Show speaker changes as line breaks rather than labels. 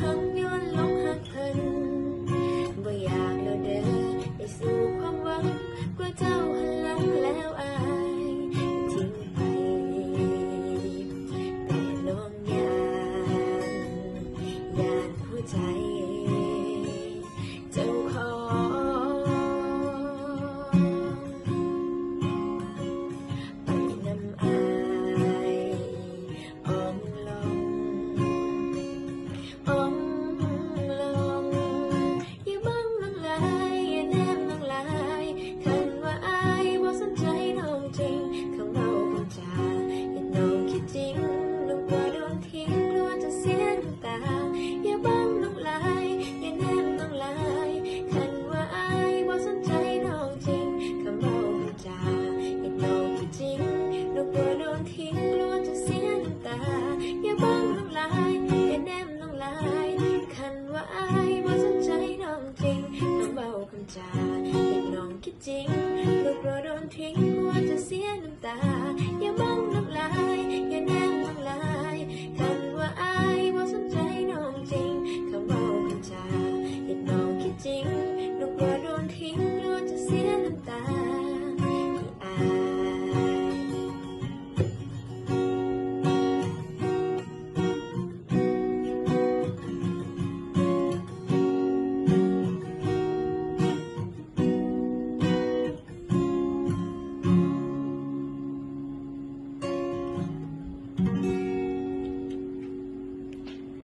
ย่ กลัวโดนทิ้งกลัวจะเสียน้ำตา อย่าบังน้องลายอย่าแนมน้องลายคันว่าอายบ่สนใจน้องจริงน้องเบาคำจาเห็นน้องคิดจริงลูกกลัวโดนทิ้งกลัวจะเสียน้ำตา อย่าบังน้องลายอย่าแนมน้องลายคันว่าอายบ่สนใจน้องจริงคำเบาคำจาเห็นน้องคิดจริงลูกกลัวโดนทิ้งกลัวจะเสียน้ำตา